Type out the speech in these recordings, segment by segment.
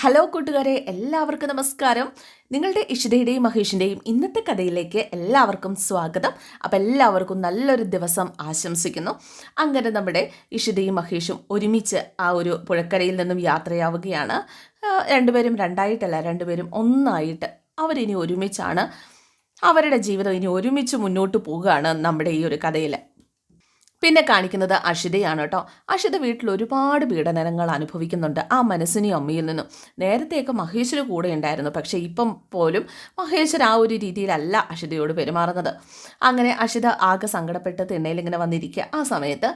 Hello കൂട്ടുകാരെ എല്ലാവർക്കും നമസ്കാരം. നിങ്ങളുടെ ഇഷിതയുടെയും മഹേഷിന്റെയും ഇന്നത്തെ കഥയിലേക്ക് എല്ലാവർക്കും സ്വാഗതം. അപ്പം എല്ലാവർക്കും നല്ലൊരു ദിവസം ആശംസിക്കുന്നു. അങ്ങനെ നമ്മുടെ ഇഷിതയും മഹേഷും ഒരുമിച്ച് ആ ഒരു പുഴക്കരയിൽ നിന്നും യാത്രയാവുകയാണ്. രണ്ടുപേരും രണ്ടായിട്ടല്ല രണ്ടുപേരും ഒന്നായിട്ട് അവരിനി ഒരുമിച്ചാണ് അവരുടെ ജീവിതം ഇനി ഒരുമിച്ച് മുന്നോട്ട് പോവുകയാണ് നമ്മുടെ ഈ ഒരു കഥയിൽ പിന്നെ കാണിക്കുന്നത് അഷിതയാണ് കേട്ടോ അഷിത വീട്ടിൽ ഒരുപാട് പീഡനങ്ങൾ അനുഭവിക്കുന്നുണ്ട്. ആ മനസ്സിനെയും അമ്മയിൽ നിന്നും. നേരത്തെയൊക്കെ മഹേശ്വര കൂടെ ഉണ്ടായിരുന്നു. പക്ഷേ ഇപ്പം പോലും മഹേശ്വർ ആ ഒരു രീതിയിലല്ല അഷിതയോട് പെരുമാറുന്നത്. അങ്ങനെ അഷിത ആകെ സങ്കടപ്പെട്ട് തിണ്ണയിലിങ്ങനെ വന്നിരിക്കുക. ആ സമയത്ത്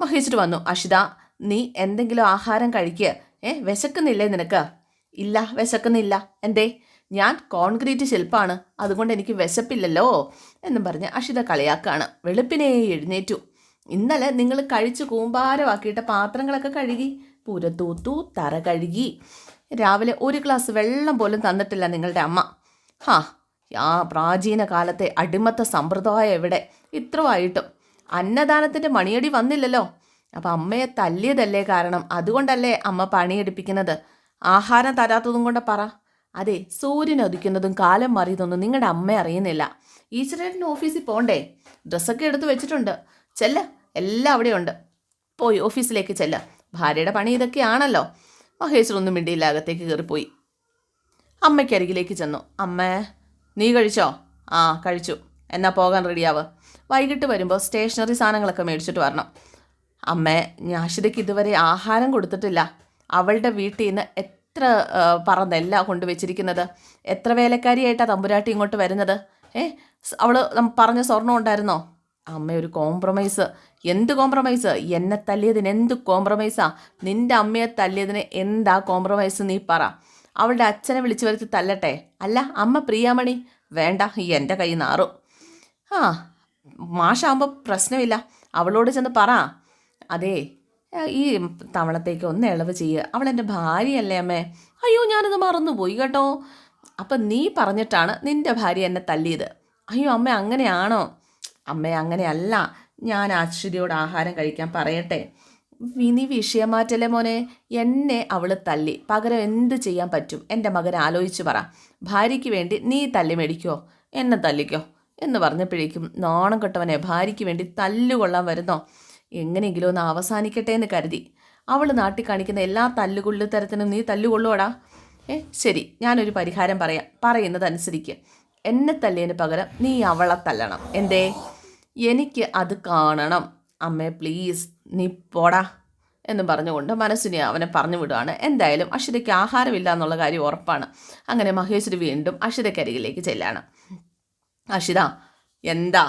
മഹേശ്വർ വന്നു. അഷിത നീ എന്തെങ്കിലും ആഹാരം കഴിക്കുക ഏ വിശക്കുന്നില്ലേ നിനക്ക്? ഇല്ല വിശക്കുന്നില്ല. എന്തേ? ഞാൻ കോൺക്രീറ്റ് ശില്പാണ്. അതുകൊണ്ട് എനിക്ക് വിശപ്പില്ലല്ലോ? എന്നും പറഞ്ഞ് അഷിത കളിയാക്കാണ് വെളുപ്പിനെ എഴുന്നേറ്റു. ഇന്നലെ നിങ്ങൾ കഴിച്ച് കൂമ്പാരമാക്കിയിട്ട പാത്രങ്ങളൊക്കെ കഴുകി. പുരത്തൂത്തു തറ കഴുകി. രാവിലെ ഒരു ഗ്ലാസ് വെള്ളം പോലും തന്നിട്ടില്ല നിങ്ങളുടെ അമ്മ. ഹാ ആ പ്രാചീന കാലത്തെ അടിമത്ത സമ്പ്രദായം എവിടെ? ഇത്രമായിട്ടും അന്നദാനത്തിന്റെ മണിയടി വന്നില്ലല്ലോ. അപ്പം അമ്മയെ തല്ലിയതല്ലേ കാരണം? അതുകൊണ്ടല്ലേ അമ്മ പണിയെടുപ്പിക്കുന്നത്? ആഹാരം തരാത്തതും കൊണ്ട് പറ. അതെ സൂര്യൻ ഒതുക്കുന്നതും കാലം മാറിയതൊന്നും നിങ്ങളുടെ അമ്മ അറിയുന്നില്ല. ഈശ്വരന്റെ ഓഫീസിൽ പോണ്ടേ? ഡ്രസ്സൊക്കെ എടുത്ത് വെച്ചിട്ടുണ്ട്. ചെല്ല. എല്ലാം അവിടെയുണ്ട് പോയി ഓഫീസിലേക്ക് ചെല്ല. ഭാര്യയുടെ പണി ഇതൊക്കെയാണല്ലോ. മഹേശ്വർ ഒന്നും മിണ്ടിയില്ല അകത്തേക്ക് കയറിപ്പോയി. അമ്മയ്ക്കരികിലേക്ക് ചെന്നു. അമ്മേ നീ കഴിച്ചോ? ആ കഴിച്ചു. എന്നാൽ പോകാൻ റെഡിയാവ്. വൈകിട്ട് വരുമ്പോൾ സ്റ്റേഷനറി സാധനങ്ങളൊക്കെ മേടിച്ചിട്ട് വരണം. അമ്മേ ഞാഷിതയ്ക്ക് ഇതുവരെ ആഹാരം കൊടുത്തിട്ടില്ല. അവളുടെ വീട്ടിൽ നിന്ന് എത്ര പറന്നല്ല പറ നെല്ലാ കൊണ്ടുവച്ചിരിക്കുന്നത്? എത്ര വേലക്കാരിയായിട്ടാണ് തമ്പുരാട്ടി ഇങ്ങോട്ട് വരുന്നത്? ഏ അവൾ പറഞ്ഞ സ്വർണം ഉണ്ടായിരുന്നോ? അമ്മ ഒരു കോംപ്രമൈസ് എന്ത് കോംപ്രമൈസ് എന്നെ തല്ലിയതിന് എന്ത് കോംപ്രമൈസാ നിന്റെ അമ്മയെ തല്ലിയതിന് എന്താ കോംപ്രമൈസ് നീ പറ. അവളുടെ അച്ഛനെ വിളിച്ചു വരുത്തി തല്ലട്ടെ. അല്ല അമ്മ പ്രിയാമണി. വേണ്ട ഈ എന്റെ കൈ നാറു ആ മാഷാകുമ്പോൾ പ്രശ്നമില്ല. അവളോട് ചെന്ന് പറ. അതേ ഈ തവണത്തേക്ക് ഒന്ന് ഇളവ് ചെയ്യുക അവൾ എന്റെ ഭാര്യയല്ലേ അമ്മേ? അയ്യോ ഞാനത് മറന്നുപോയി കേട്ടോ. അപ്പം നീ പറഞ്ഞിട്ടാണ് നിന്റെ ഭാര്യ എന്നെ തല്ലിയത്. അയ്യോ അമ്മ അങ്ങനെയാണോ? അമ്മ അങ്ങനെയല്ല. ഞാൻ അശ്വതിയോട് ആഹാരം കഴിക്കാൻ പറയട്ടെ. വിനി വിഷയം മാറ്റല്ലേ മോനെ? എന്നെ അവൾ തല്ലി. പകരം എന്ത് ചെയ്യാൻ പറ്റും? എന്റെ മകൻ ആലോചിച്ച് പറ. ഭാര്യയ്ക്ക് വേണ്ടി നീ തല്ലി മേടിക്കോ? എന്നെ തല്ലിക്കോ? എന്ന് പറഞ്ഞപ്പോഴേക്കും നാണം കെട്ടവനെ ഭാര്യയ്ക്ക് വേണ്ടി തല്ലുകൊള്ളാൻ വരുന്നോ? എങ്ങനെയെങ്കിലും ഒന്ന് അവസാനിക്കട്ടെ എന്ന് കരുതി. അവൾ നാട്ടിൽ കാണിക്കുന്ന എല്ലാ തല്ലുകൊള്ളു തരത്തിനും നീ തല്ലുകൊള്ളുവടാ? ഏ ശരി. ഞാനൊരു പരിഹാരം പറയാം. പറയുന്നതനുസരിക്ക് എന്നെ തല്ലിയതിന് പകരം നീ അവളെ തല്ലണം. എന്തേ? എനിക്ക് അത് കാണണം. അമ്മേ പ്ലീസ് നീ പോടാ എന്നും പറഞ്ഞുകൊണ്ട് മനസ്സിനെ അവനെ പറഞ്ഞു വിടുകയാണ്. എന്തായാലും അഷിതയ്ക്ക് ആഹാരമില്ല എന്നുള്ള കാര്യം ഉറപ്പാണ്. അങ്ങനെ മഹേശ്വരി വീണ്ടും അഷിതക്കരികിലേക്ക് ചെല്ലാണ്. അഷിത എന്താ?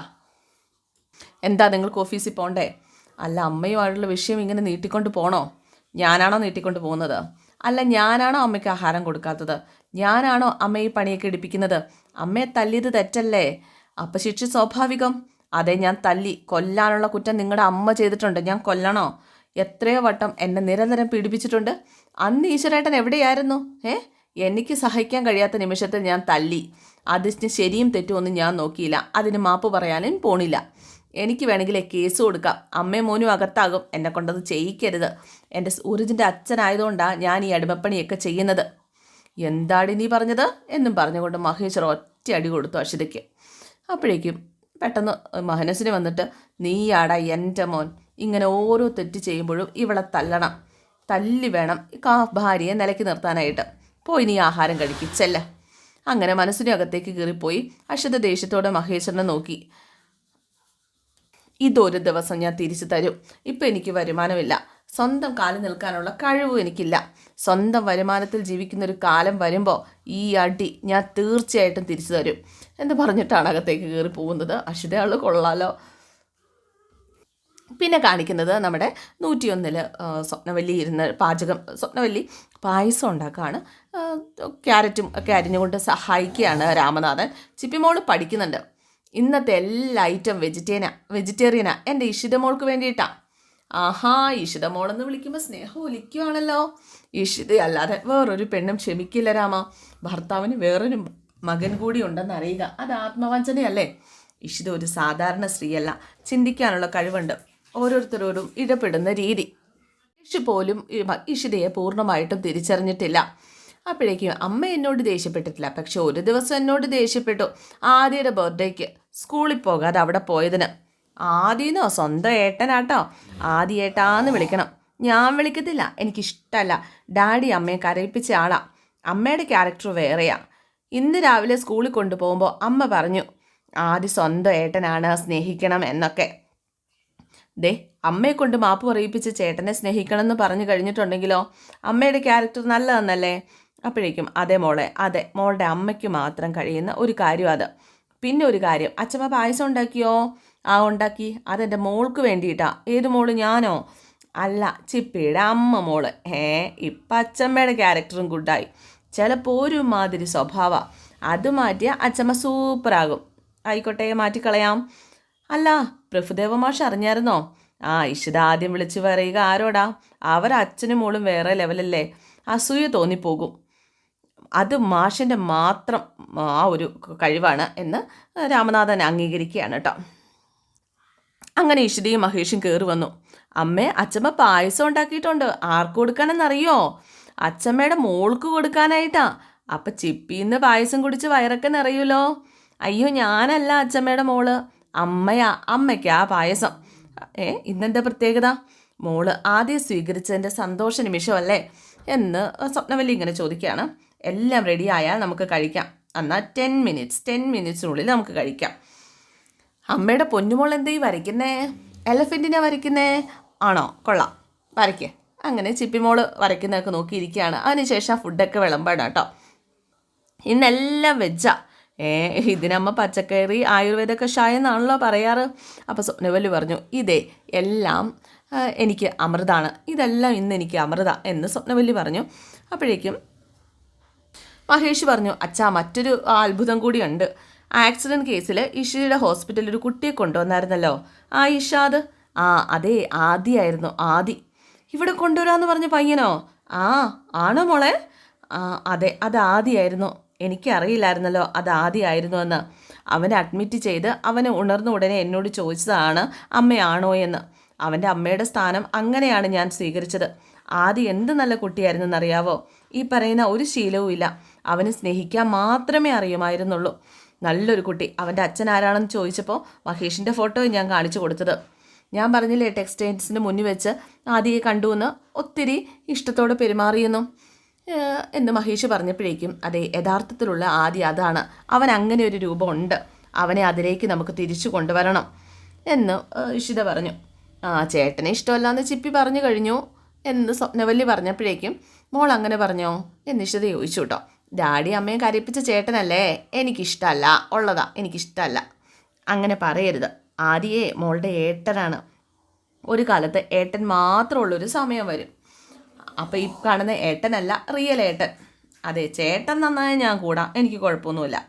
എന്താ നിങ്ങൾക്ക് ഓഫീസിൽ പോണ്ടേ? അല്ല അമ്മയുമായിട്ടുള്ള വിഷയം ഇങ്ങനെ നീട്ടിക്കൊണ്ട് പോണോ? ഞാനാണോ നീട്ടിക്കൊണ്ട് പോകുന്നത്? അല്ല ഞാനാണോ അമ്മയ്ക്ക് ആഹാരം കൊടുക്കാത്തത്? ഞാനാണോ അമ്മയെ പണിയൊക്കെ എടുപ്പിക്കുന്നത്? അമ്മയെ തല്ലിയത് തെറ്റല്ലേ? അപ്പം ശിക്ഷ സ്വാഭാവികം. അതെ ഞാൻ തല്ലി. കൊല്ലാനുള്ള കുറ്റം നിങ്ങളുടെ അമ്മ ചെയ്തിട്ടുണ്ട്. ഞാൻ കൊല്ലണോ? എത്രയോ വട്ടം എന്നെ നിരന്തരം പീഡിപ്പിച്ചിട്ടുണ്ട്. അന്ന് ഈശ്വരേട്ടൻ എവിടെയായിരുന്നു? ഏ? എനിക്ക് സഹിക്കാൻ കഴിയാത്ത നിമിഷത്തിൽ ഞാൻ തല്ലി. അതിന് ശരിയും തെറ്റും ഒന്നും ഞാൻ നോക്കിയില്ല. അതിന് മാപ്പ് പറയാനും പോണില്ല. എനിക്ക് വേണമെങ്കിൽ കേസ് കൊടുക്കാം. അമ്മയും മോനും അകത്താകും. എന്നെ കൊണ്ടത് ചെയ്യിക്കരുത്. എന്റെ സൂരജിന്റെ അച്ഛനായതുകൊണ്ടാണ് ഞാൻ ഈ അടിമപ്പണിയൊക്കെ ചെയ്യുന്നത്. എന്താടി നീ പറഞ്ഞത്? എന്നും പറഞ്ഞുകൊണ്ട് മഹേശ്വർ ഒറ്റ അടി കൊടുത്തു അശ്വതിക്ക്. അപ്പോഴേക്കും പെട്ടെന്ന് മഹനസിന് വന്നിട്ട് നീയാടാ എന്റെ മോൻ ഇങ്ങനെ ഓരോ തെറ്റ് ചെയ്യുമ്പോഴും ഇവളെ തല്ലണം. തല്ലി വേണം കാ ഭാര്യയെ നിലയ്ക്ക് നിർത്താനായിട്ട്. പോയി നീ ആഹാരം കഴിക്കും ചെല്ല. അങ്ങനെ മനസ്സിന്റെ അകത്തേക്ക് കയറിപ്പോയി അശ്വത ദേഷ്യത്തോടെ മഹേശ്വരനെ നോക്കി. ഇതൊരു ദിവസം ഞാൻ തിരിച്ചു തരും. ഇപ്പം എനിക്ക് വരുമാനമില്ല. സ്വന്തം കാലിൽ നിൽക്കാനുള്ള കഴിവും എനിക്കില്ല. സ്വന്തം വരുമാനത്തിൽ ജീവിക്കുന്ന ഒരു കാലം വരുമ്പോൾ ഈ അടി ഞാൻ തീർച്ചയായിട്ടും തിരിച്ചു തരും. എന്ന് പറഞ്ഞിട്ടാണ് അകത്തേക്ക് കയറി പോകുന്നത്. അഷിതയാൾ കൊള്ളാലോ. പിന്നെ കാണിക്കുന്നത് നമ്മുടെ നൂറ്റിയൊന്നിൽ സ്വപ്നവല്ലി ഇരുന്ന് പാചകം സ്വപ്നവല്ലി പായസം ഉണ്ടാക്കുകയാണ് ക്യാരറ്റും ഒക്കെ അരിഞ്ഞുകൊണ്ട് സഹായിക്കുകയാണ് രാമനാഥൻ. ചിപ്പിമോൾ പഠിക്കുന്നുണ്ട്. ഇന്നത്തെ എല്ലാ ഐറ്റം വെജിറ്റേറിയനാ വെജിറ്റേറിയനാ. എന്റെ ഇഷിതമോൾക്ക് വേണ്ടിയിട്ടാ. ആഹാ ഇഷിതമോളെന്ന് വിളിക്കുമ്പോൾ സ്നേഹം ഒലിക്കുവാണല്ലോ. ഇഷിത അല്ലാതെ വേറൊരു പെണ്ണും ക്ഷമിക്കില്ല രാമ. ഭർത്താവിന് വേറൊരു മകൻ കൂടി ഉണ്ടെന്ന് അറിയുക അത് ആത്മവഞ്ചനയല്ലേ? ഇഷിത ഒരു സാധാരണ സ്ത്രീയല്ല. ചിന്തിക്കാനുള്ള കഴിവുണ്ട്. ഓരോരുത്തരോടും ഇടപെടുന്ന രീതി. ഇഷു പോലും ഇഷിതയെ പൂർണമായിട്ടും തിരിച്ചറിഞ്ഞിട്ടില്ല. അപ്പോഴേക്കും അമ്മ എന്നോട് ദേഷ്യപ്പെട്ടിട്ടില്ല. പക്ഷെ ഒരു ദിവസം എന്നോട് ദേഷ്യപ്പെട്ടു ആദ്യയുടെ ബർത്ത്ഡേക്ക് സ്കൂളിൽ പോകാതെ അവിടെ പോയതിന്. ആദ്യനോ സ്വന്തം ഏട്ടനാട്ടോ. ആദ്യ ഏട്ടാന്ന് വിളിക്കണം. ഞാൻ വിളിക്കത്തില്ല. എനിക്കിഷ്ടമല്ല ഡാഡി അമ്മയെ കരയിപ്പിച്ച ആളാ. അമ്മയുടെ ക്യാരക്ടർ വേറെയാ. ഇന്ന് രാവിലെ സ്കൂളിൽ കൊണ്ടുപോകുമ്പോൾ അമ്മ പറഞ്ഞു ആദ്യ സ്വന്തം ഏട്ടനാണ്. സ്നേഹിക്കണം എന്നൊക്കെ. ദേ അമ്മയെ കൊണ്ട് മാപ്പ് പറയിപ്പിച്ച് ചേട്ടനെ സ്നേഹിക്കണം എന്ന് പറഞ്ഞു കഴിഞ്ഞിട്ടുണ്ടെങ്കിലോ? അമ്മയുടെ ക്യാരക്ടർ നല്ലതെന്നല്ലേ? അപ്പോഴേക്കും അതെ മോളെ അതെ. മോളുടെ അമ്മയ്ക്ക് മാത്രം കഴിയുന്ന ഒരു കാര്യം അത്. പിന്നെ ഒരു കാര്യം. അച്ഛമ്മ പായസം ഉണ്ടാക്കിയോ? ആ ഉണ്ടാക്കി അതെന്റെ മോൾക്ക് വേണ്ടിയിട്ടാ. ഏത് മോൾ? ഞാനോ? അല്ല ചിപ്പിയുടെ അമ്മ മോൾ. ഏ ഇപ്പം അച്ചമ്മയുടെ ക്യാരക്ടറും ഗുഡായി. ചിലപ്പോൾ ഒരു മാതിരി സ്വഭാവ. അത് മാറ്റിയാൽ അച്ചമ്മ സൂപ്പറാകും. ആയിക്കോട്ടെ മാറ്റിക്കളയാം. അല്ല പ്രഭുദേവ മാഷ് അറിഞ്ഞായിരുന്നോ? ആ ഇഷിത ആദ്യം വിളിച്ച് പറയുക ആരോടാ? അവർ അച്ഛനും മോളും വേറെ ലെവലല്ലേ? അസൂയ തോന്നിപ്പോകും. അത് മാഷിന്റെ മാത്രം ആ ഒരു കഴിവാണ് എന്ന് രാമനാഥൻ അംഗീകരിക്കുകയാണ് കേട്ടോ. അങ്ങനെ ഇഷിതയും മഹേഷും കയറി വന്നു. അമ്മേ അച്ചമ്മ പായസം ഉണ്ടാക്കിയിട്ടുണ്ട്. ആർക്ക് കൊടുക്കാനെന്നറിയോ? അച്ചമ്മയുടെ മോൾക്ക് കൊടുക്കാനായിട്ടാ. അപ്പൊ ചിപ്പിന്ന് പായസം കുടിച്ച് വയറൊക്കെ നിറയൂലോ? അയ്യോ ഞാനല്ല അച്ഛമ്മയുടെ മോൾ. അമ്മയാ അമ്മയ്ക്കാ പായസം. ഏ ഇന്നെന്താ പ്രത്യേകത? മോൾ ആദ്യം സ്വീകരിച്ചതിന്റെ സന്തോഷ നിമിഷമല്ലേ? എന്ന് സ്വപ്നവല്ലി ഇങ്ങനെ ചോദിക്കുകയാണ്. എല്ലാം റെഡി ആയാൽ നമുക്ക് കഴിക്കാം. എന്നാൽ ടെൻ മിനിറ്റ്സ് ടെൻ മിനിറ്റ്സിനുള്ളിൽ നമുക്ക് കഴിക്കാം. അമ്മയുടെ പൊന്നുമോൾ എന്തേ വരയ്ക്കുന്നേ? എലഫന്റിനെ വരയ്ക്കുന്നേ? ആണോ? കൊള്ളാം. വരയ്ക്കേ. അങ്ങനെ ചിപ്പിമോൾ വരയ്ക്കുന്നതൊക്കെ നോക്കിയിരിക്കുകയാണ്. അതിനുശേഷം ഫുഡൊക്കെ വിളമ്പാണ് കേട്ടോ. ഇന്നെല്ലാം വെജാ ഏ ഇതിനമ്മ പച്ചക്കറി ആയുർവേദ കഷായം എന്നാണല്ലോ പറയാറ്. അപ്പോൾ സ്വപ്നവല്ലി പറഞ്ഞു ഇതേ എല്ലാം എനിക്ക് അമൃതാണ്. ഇതെല്ലാം ഇന്ന് എനിക്ക് അമൃത എന്ന് സ്വപ്നവല്ലി പറഞ്ഞു. അപ്പോഴേക്കും മഹേഷ് പറഞ്ഞു അച്ഛാ മറ്റൊരു അത്ഭുതം കൂടിയുണ്ട്. ആക്സിഡന്റ് കേസിൽ ഇഷയുടെ ഹോസ്പിറ്റലിൽ ഒരു കുട്ടിയെ കൊണ്ടുവന്നായിരുന്നല്ലോ. ആ ഇഷാദ് ആ അതെ ആദിയായിരുന്നു ആദി. ഇവിടെ കൊണ്ടുവരാമെന്ന് പറഞ്ഞ പയ്യനോ? ആ ആണോ മോളെ? ആ അതെ അത് ആദിയായിരുന്നു. എനിക്കറിയില്ലായിരുന്നല്ലോ അത് ആദിയായിരുന്നു എന്ന്. അവനെ അഡ്മിറ്റ് ചെയ്ത് അവനെ ഉണർന്ന ഉടനെ എന്നോട് ചോദിച്ചതാണ് അമ്മയാണോ എന്ന്. അവന്റെ അമ്മയുടെ സ്ഥാനം അങ്ങനെയാണ് ഞാൻ സ്വീകരിച്ചത്. ആദി എന്ത് നല്ല കുട്ടിയായിരുന്നെന്നറിയാവോ? ഈ പറയുന്ന ഒരു ശീലവും ഇല്ല അവന് സ്നേഹിക്കാൻ മാത്രമേ അറിയുമായിരുന്നുള്ളൂ. നല്ലൊരു കുട്ടി. അവന്റെ അച്ഛൻ ആരാണെന്ന് ചോദിച്ചപ്പോൾ മഹേഷിന്റെ ഫോട്ടോ ഞാൻ കാണിച്ചു കൊടുത്തത്. ഞാൻ പറഞ്ഞില്ലേ ടെക്സ്റ്റൈൽസിന് മുന്നിൽ വെച്ച് ആദ്യയെ കണ്ടു എന്ന് ഒത്തിരി ഇഷ്ടത്തോടെ പെരുമാറിയെന്നു എന്ന് മഹേഷ് പറഞ്ഞപ്പോഴേക്കും അതെ യഥാർത്ഥത്തിലുള്ള ആദ്യ അതാണ്. അവൻ അങ്ങനെ ഒരു രൂപമുണ്ട് അവനെ അതിലേക്ക് നമുക്ക് തിരിച്ചു കൊണ്ടുവരണം എന്ന് ഇഷിത പറഞ്ഞു. ആ ചേട്ടനെ ഇഷ്ടമല്ല എന്ന് ചിപ്പി പറഞ്ഞു കഴിഞ്ഞു എന്ന് സ്വപ്നവല്ലി പറഞ്ഞപ്പോഴേക്കും മോൾ അങ്ങനെ പറഞ്ഞോ എന്ന് ഇഷിത ചോദിച്ചു കേട്ടോ. ഡാഡി അമ്മയെ കരയിപ്പിച്ച ചേട്ടനല്ലേ? എനിക്കിഷ്ടമല്ല ഉള്ളതാ. എനിക്കിഷ്ടമല്ല അങ്ങനെ പറയരുത്. ആദ്യേ മോളുടെ ഏട്ടനാണ്. ഒരു കാലത്ത് ഏട്ടൻ മാത്രമുള്ളൊരു സമയം വരും. അപ്പോൾ ഈ കാണുന്ന ഏട്ടനല്ല റിയൽ ഏട്ടൻ. അതെ ചേട്ടൻ നന്നായി ഞാൻ കൂടാം. എനിക്ക് കുഴപ്പമൊന്നുമില്ല.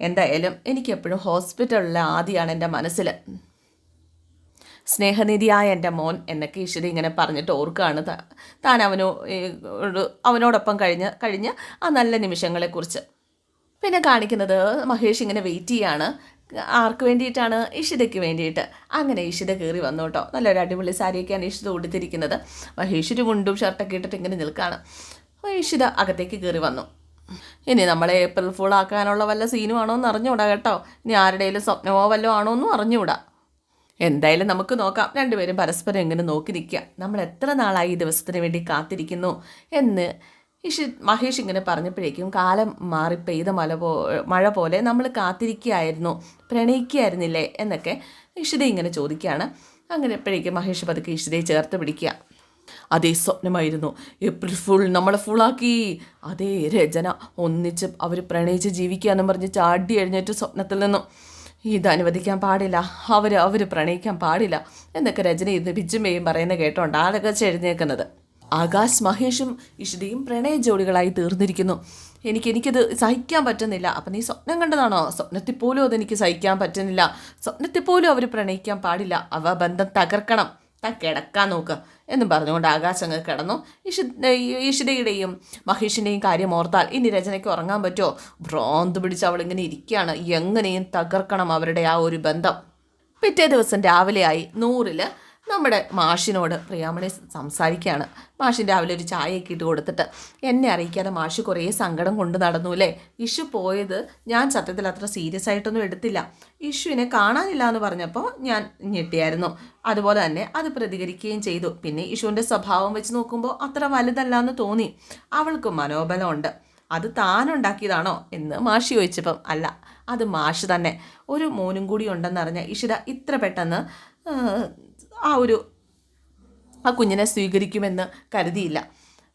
എന്തായാലും എനിക്കെപ്പോഴും ഹോസ്പിറ്റലിലെ ആദ്യമാണ് എന്റെ മനസ്സിൽ സ്നേഹനിധിയായ എന്റെ മോൻ എന്നൊക്കെ ഈശ്വരി ഇങ്ങനെ പറഞ്ഞിട്ട് ഓർക്കുകയാണ്. താൻ അവനോ അവനോടൊപ്പം കഴിഞ്ഞ കഴിഞ്ഞ ആ നല്ല നിമിഷങ്ങളെക്കുറിച്ച്. പിന്നെ കാണിക്കുന്നത് മഹേഷ് ഇങ്ങനെ വെയിറ്റ് ചെയ്യാണ്. ആർക്ക് വേണ്ടിയിട്ടാണ്? ഇഷിതയ്ക്ക് വേണ്ടിയിട്ട്. അങ്ങനെ ഇഷിത കയറി വന്നു കേട്ടോ. നല്ലൊരു അടിപൊളി സാരിയൊക്കെയാണ് ഇഷിത ഉടുത്തിരിക്കുന്നത്. മഹേഷ് ഒരു മുണ്ടും ഷർട്ടൊക്കെ ഇട്ടിട്ട് ഇങ്ങനെ നിൽക്കുകയാണ്. അപ്പോൾ ഇഷിത അകത്തേക്ക് കയറി വന്നു. ഇനി നമ്മളെ ഏപ്രിൽ ഫുൾ ആക്കാനുള്ള വല്ല സീനുമാണോ എന്ന് അറിഞ്ഞുകൂടാ കേട്ടോ. ഇനി ആരുടെയും സ്വപ്നമോ വല്ലതും ആണോ എന്നും അറിഞ്ഞുകൂടാ. എന്തായാലും നമുക്ക് നോക്കാം. രണ്ടുപേരും പരസ്പരം എങ്ങനെ നോക്കി നിൽക്കുക. നമ്മൾ എത്ര നാളായി ഈ ദിവസത്തിന് വേണ്ടി കാത്തിരിക്കുന്നു എന്ന് ഇഷി മഹേഷ് ഇങ്ങനെ പറഞ്ഞപ്പോഴേക്കും കാലം മാറി പെയ്ത മല പോ മഴ പോലെ നമ്മൾ കാത്തിരിക്കുകയായിരുന്നു. പ്രണയിക്കുകയായിരുന്നില്ലേ എന്നൊക്കെ ഇഷിത ഇങ്ങനെ ചോദിക്കുകയാണ്. അങ്ങനെ എപ്പോഴേക്കും മഹേഷ് പതുക്കെ ഇഷിതയെ ചേർത്ത് പിടിക്കുക. അതേ സ്വപ്നമായിരുന്നു. ഏപ്രിൽ ഫുൾ നമ്മളെ ഫുള്ളാക്കി അതേ രചന. ഒന്നിച്ച് അവർ പ്രണയിച്ച് ജീവിക്കാന്നും പറഞ്ഞ് ചാടി എഴുന്നേറ്റ് സ്വപ്നത്തിൽ നിന്നും. ഇത് അനുവദിക്കാൻ പാടില്ല. അവർ അവർ പ്രണയിക്കാൻ പാടില്ല. എന്നൊക്കെ രചന ഇന്ന് ബിജുമയും പറയുന്ന കേട്ടോണ്ട് ആളൊക്കെ എഴുന്നേക്കുന്നത് ആകാശ് മഹേഷും ഇഷിതയും പ്രണയ ജോഡികളായി തീർന്നിരിക്കുന്നു. എനിക്ക് എനിക്കത് സഹിക്കാൻ പറ്റുന്നില്ല. അപ്പം നീ സ്വപ്നം കണ്ടതാണോ? സ്വപ്നത്തിൽ പോലും അതെനിക്ക് സഹിക്കാൻ പറ്റുന്നില്ല. സ്വപ്നത്തിൽ പോലും അവർ പ്രണയിക്കാൻ പാടില്ല. അവ ബന്ധം തകർക്കണം. താൻ കിടക്കാൻ നോക്ക്. എന്നും പറഞ്ഞുകൊണ്ട് ആകാശ് അങ്ങ് കിടന്നു. ഈശു ഈഷിതയുടെയും മഹേഷിന്റെയും കാര്യം ഓർത്താൽ ഇനി രചനയ്ക്ക് ഉറങ്ങാൻ പറ്റുമോ? ഭ്രാന്ത് പിടിച്ച് അവളിങ്ങനെ ഇരിക്കുകയാണ്. എങ്ങനെയും തകർക്കണം അവരുടെ ആ ഒരു ബന്ധം. പിറ്റേ ദിവസം രാവിലെയായി നൂറിൽ നമ്മുടെ മാഷിനോട് പ്രിയാമണി സംസാരിക്കുകയാണ് മാഷിൻ രാവിലെ ഒരു ചായയൊക്കെ ഇട്ട് കൊടുത്തിട്ട് എന്നെ അറിയിക്കാതെ മാഷ് കുറേ സങ്കടം കൊണ്ട് നടന്നു അല്ലേ? ഇഷു പോയത് ഞാൻ സത്യത്തിൽ അത്ര സീരിയസ് ആയിട്ടൊന്നും എടുത്തില്ല. ഇഷുവിനെ കാണാനില്ല എന്ന് പറഞ്ഞപ്പോൾ ഞാൻ ഞെട്ടിയായിരുന്നു. അതുപോലെ തന്നെ അത് പ്രതികരിക്കുകയും ചെയ്തു. പിന്നെ ഇഷുവിന്റെ സ്വഭാവം വെച്ച് നോക്കുമ്പോൾ അത്ര വലുതല്ല എന്ന് തോന്നി. അവൾക്ക് മനോബലമുണ്ട്. അത് താനുണ്ടാക്കിയതാണോ എന്ന് മാഷി ചോദിച്ചപ്പം അല്ല അത് മാഷ് തന്നെ. ഒരു മോനും കൂടി ഉണ്ടെന്നറിഞ്ഞ ഇഷിത ഇത്ര പെട്ടെന്ന് ആ ഒരു ആ കുഞ്ഞിനെ സ്വീകരിക്കുമെന്ന് കരുതിയില്ല.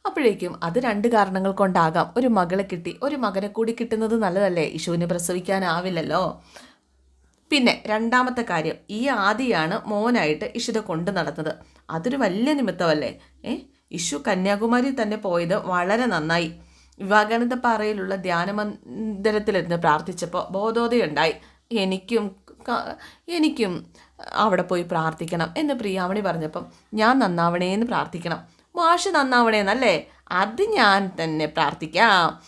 അപ്പോഴേക്കും അത് രണ്ട് കാരണങ്ങൾ കൊണ്ടാകാം. ഒരു മകളെ കിട്ടി ഒരു മകനെ കൂടി കിട്ടുന്നത് നല്ലതല്ലേ? യശുവിന് പ്രസവിക്കാനാവില്ലല്ലോ. പിന്നെ രണ്ടാമത്തെ കാര്യം ഈ ആദിയാണ് മോനായിട്ട് ഇഷിത കൊണ്ടു നടന്നത്. അതൊരു വലിയ നിമിത്തമല്ലേ? ഏ? ഇഷു കന്യാകുമാരി തന്നെ പോയത് വളരെ നന്നായി. വിവാഹാനന്ദ പാറയിലുള്ള ധ്യാനമന്ദിരത്തിലിരുന്ന് പ്രാർത്ഥിച്ചപ്പോൾ ബോധോദയുണ്ടായി എനിക്കും എനിക്കും അവിടെ പോയി പ്രാർത്ഥിക്കണം എന്ന് പ്രിയാമണി പറഞ്ഞപ്പം ഞാൻ നന്നാവണേ എന്ന് പ്രാർത്ഥിക്കണം. മാഷ് നന്നാവണേ എന്നല്ലേ അത് ഞാൻ തന്നെ പ്രാർത്ഥിക്കാം.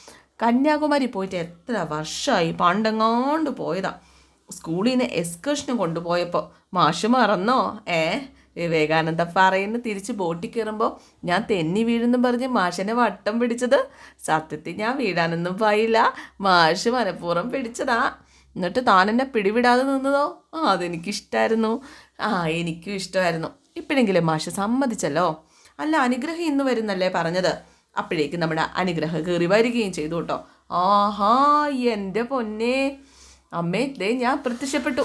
കന്യാകുമാരി പോയിട്ട് എത്ര വർഷമായി പണ്ടെങ്ങാണ്ട് പോയതാ. സ്കൂളിൽ നിന്ന് എക്സ്കർഷന് കൊണ്ടുപോയപ്പോൾ മാഷ് മറന്നോ? ഏ? വിവേകാനന്ദ പാറയിന്ന് തിരിച്ച് ബോട്ടിൽ കയറുമ്പോൾ ഞാൻ തെന്നി വീഴുന്നു പറഞ്ഞ് മാഷനെ വട്ടം പിടിച്ചത്. സത്യത്തിൽ ഞാൻ വീഴാനൊന്നും പോയില്ല മാഷ് മനഃപൂർവം പിടിച്ചതാ. എന്നിട്ട് താൻ എന്നെ പിടിവിടാതെ നിന്നതോ? ആ അതെനിക്കിഷ്ടമായിരുന്നു ആ എനിക്കും ഇഷ്ടമായിരുന്നു. ഇപ്പോഴെങ്കിലും മാഷ് സമ്മതിച്ചല്ലോ? അല്ല അനുഗ്രഹം ഇന്ന് വരുന്നല്ലേ പറഞ്ഞത്? അപ്പോഴേക്കും നമ്മുടെ അനുഗ്രഹം കയറി വരികയും ചെയ്തു കേട്ടോ. ആഹാ എന്റെ പൊന്നേ. അമ്മേ ദേ ഞാൻ പ്രത്യക്ഷപ്പെട്ടു.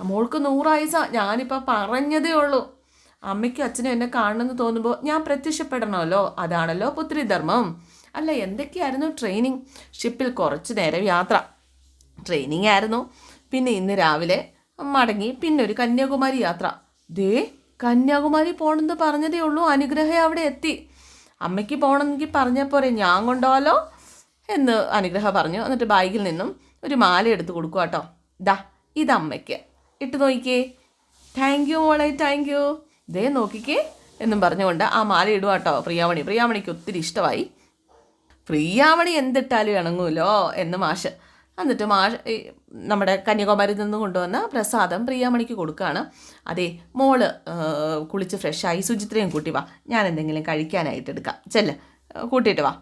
മോൾക്ക് നൂറായുസ ഞാനിപ്പോൾ പറഞ്ഞതേ ഉള്ളൂ. അമ്മയ്ക്കും അച്ഛനും എന്നെ കാണണമെന്ന് തോന്നുമ്പോൾ ഞാൻ പ്രത്യക്ഷപ്പെടണമല്ലോ? അതാണല്ലോ പുത്രിധർമ്മം. അല്ല എന്തൊക്കെയായിരുന്നു ട്രെയിനിങ് ഷിപ്പിൽ കുറച്ച് നേരം യാത്ര. ട്രെയിനിങ് ആയിരുന്നു. പിന്നെ ഇന്ന് രാവിലെ മടങ്ങി പിന്നെ ഒരു കന്യാകുമാരി യാത്ര. ദേ കന്യാകുമാരി പോകണമെന്ന് പറഞ്ഞതേ ഉള്ളൂ അനുഗ്രഹം അവിടെ എത്തി. അമ്മയ്ക്ക് പോകണമെങ്കിൽ പറഞ്ഞാൽ പോരെ ഞാൻ കൊണ്ടുപോകാലോ എന്ന് അനുഗ്രഹ പറഞ്ഞു. എന്നിട്ട് ബാഗിൽ നിന്നും ഒരു മാല എടുത്ത് കൊടുക്കുക കേട്ടോ ദാ ഇത് ഇട്ട് നോക്കിക്കേ. താങ്ക് യു മോളെ താങ്ക് യു ദേ നോക്കിക്കേ എന്നും പറഞ്ഞുകൊണ്ട് ആ മാല ഇടുക കേട്ടോ പ്രിയാമണി. പ്രിയാമണിക്ക് ഒത്തിരി ഇഷ്ടമായി. പ്രിയാമണി എന്തിട്ടാലും ഇണങ്ങുമല്ലോ എന്ന് മാഷ് എന്നിട്ട് മാഷ് നമ്മുടെ കന്യാകുമാരിയിൽ നിന്ന് കൊണ്ടുവന്ന പ്രസാദം പ്രിയാമണിക്ക് കൊടുക്കുകയാണ് അതെ മോൾ കുളിച്ച് ഫ്രഷായി ശുചിത്രയും കൂട്ടി വാ. ഞാൻ എന്തെങ്കിലും കഴിക്കാനായിട്ട് എടുക്കാം. ചെല്ല കൂട്ടിയിട്ട് വാ.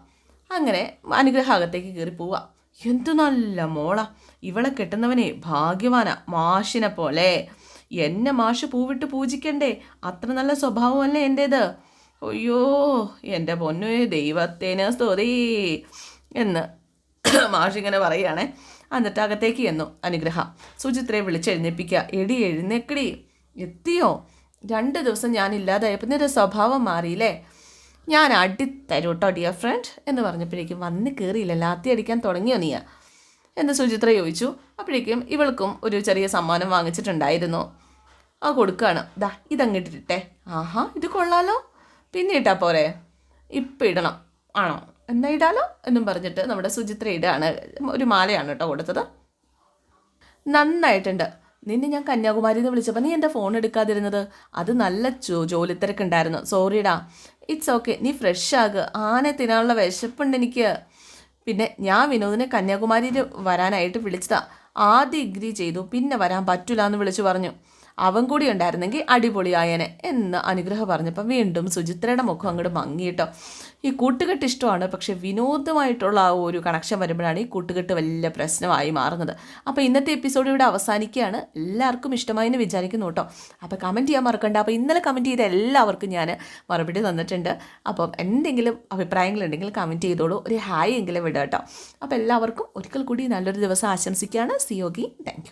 അങ്ങനെ അനുഗ്രഹാകത്തേക്ക് കയറി പോവുക എന്തു നല്ല മോള. ഇവളെ കെട്ടുന്നവനെ ഭാഗ്യവാന മാഷിനെ പോലെ. എന്നെ മാഷ് പൂവിട്ട് പൂജിക്കണ്ടേ. അത്ര നല്ല സ്വഭാവമല്ലേ എന്റേത് അയ്യോ എന്റെ പൊന്നു ദൈവത്തേന് സ്തുതി. എന്ന് മാഷിങ്ങനെ പറയുകയാണേ. എന്നിട്ട് അകത്തേക്ക് ചെന്നു അനുഗ്രഹ. സുചിത്രയെ വിളിച്ചെഴുന്നേപ്പിക്കുക. എടി എഴുന്നേക്കടി. എത്തിയോ? രണ്ട് ദിവസം ഞാൻ ഇല്ലാതായപ്പോൾ നിന്റെ സ്വഭാവം മാറിയില്ലേ? ഞാൻ അടിത്തരും കേട്ടോ ഡിയർ ഫ്രണ്ട് എന്ന് പറഞ്ഞപ്പോഴേക്കും വന്ന് കയറിയില്ല ലാത്തി അടിക്കാൻ തുടങ്ങിയോ നീയാ? എന്ന് സുചിത്ര ചോദിച്ചു. അപ്പോഴേക്കും ഇവൾക്കും ഒരു ചെറിയ സമ്മാനം വാങ്ങിച്ചിട്ടുണ്ടായിരുന്നു. ആ കൊടുക്കുകയാണ് ദാ ഇതങ്ങിട്ടിട്ടെ ആഹാ ഇത് കൊള്ളാലോ. പിന്നെ ഇട്ടാ പോരെ. ഇപ്പം ഇടണം. ആണോ? എന്നാ ഇടാലോ എന്നും പറഞ്ഞിട്ട് നമ്മുടെ സുചിത്ര ഇടാണ്. ഒരു മാലയാണ് കേട്ടോ കൊടുത്തത്. നന്നായിട്ടുണ്ട്. നിന്നെ ഞാൻ കന്യാകുമാരി എന്ന് വിളിച്ചപ്പോൾ നീ എന്റെ ഫോൺ എടുക്കാതിരുന്നത്? അത് നല്ല ജോ ജോലി തിരക്കുണ്ടായിരുന്നു. സോറിടാ ഇറ്റ്സ് ഓക്കെ നീ ഫ്രഷ് ആകുക. ആനെ തിന്നാനുള്ള വിശപ്പുണ്ട് എനിക്ക്. പിന്നെ ഞാൻ വിനോദിനെ കന്യാകുമാരിയിൽ വരാനായിട്ട് വിളിച്ചതാ. ആദ്യം ഇഗ്രി ചെയ്തു. പിന്നെ വരാൻ പറ്റില്ല എന്ന് വിളിച്ചു പറഞ്ഞു. അവൻ കൂടി ഉണ്ടായിരുന്നെങ്കിൽ അടിപൊളിയായനെ എന്ന് അനുഗ്രഹം പറഞ്ഞപ്പം വീണ്ടും സുചിത്രയുടെ മുഖം അങ്ങോട്ട് മങ്ങിയിട്ടോ ഈ കൂട്ടുകെട്ട് ഇഷ്ടമാണ് പക്ഷേ വിനോദമായിട്ടുള്ള ആ ഒരു കണക്ഷൻ വരുമ്പോഴാണ് ഈ കൂട്ടുകെട്ട് വലിയ പ്രശ്നമായി മാറുന്നത്. അപ്പോൾ ഇന്നത്തെ എപ്പിസോഡ് ഇവിടെ അവസാനിക്കുകയാണ്. എല്ലാവർക്കും ഇഷ്ടമായി എന്ന് വിചാരിക്കുന്നു കേട്ടോ. അപ്പോൾ കമന്റ് ചെയ്യാൻ മറക്കണ്ട. അപ്പോൾ ഇന്നലെ കമന്റ് ചെയ്ത എല്ലാവർക്കും ഞാൻ മറുപടി തന്നിട്ടുണ്ട്. അപ്പം എന്തെങ്കിലും അഭിപ്രായങ്ങളുണ്ടെങ്കിൽ കമന്റ് ചെയ്തോളൂ. ഒരു ഹായ് എങ്കിലും വിടാം കേട്ടോ. അപ്പോൾ എല്ലാവർക്കും ഒരിക്കൽ കൂടി നല്ലൊരു ദിവസം ആശംസിക്കുകയാണ്. സിയോഗി താങ്ക്